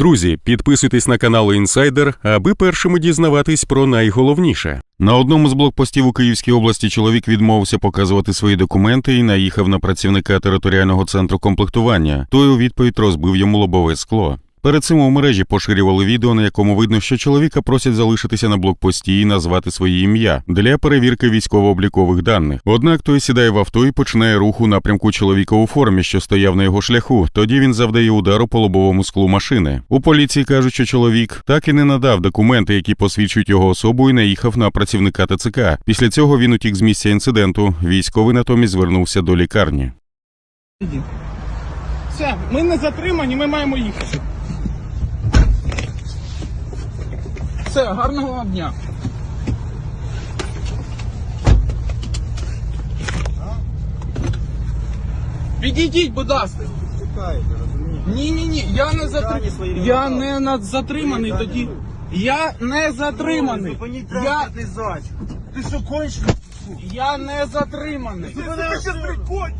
Друзі, підписуйтесь на канал Інсайдер, аби першими дізнаватись про найголовніше. На одному з блокпостів у Київській області чоловік відмовився показувати свої документи і наїхав на працівника територіального центру комплектування. Той у відповідь розбив йому лобове скло. Перед цим у мережі поширювали відео, на якому видно, що чоловіка просять залишитися на блокпості і назвати своє ім'я для перевірки військово-облікових даних. Однак той сідає в авто і починає рух у напрямку чоловіка у формі, що стояв на його шляху. Тоді він завдає удару по лобовому склу машини. У поліції кажуть, що чоловік так і не надав документи, які посвідчують його особу, і наїхав на працівника ТЦК. Після цього він утік з місця інциденту. Військовий натомість звернувся до лікарні. Все, ми не затримані, ми маємо їхати. Все, гарного вам дня. Підійдіть, будь ласка. Ні, ні, ні, я не затриманий. Я не над- затриманий тоді. Я не затриманий. Зупиніть Я, транспортний засіб. Ти що кончиш? я не затриманий. Ти мене прикончиш.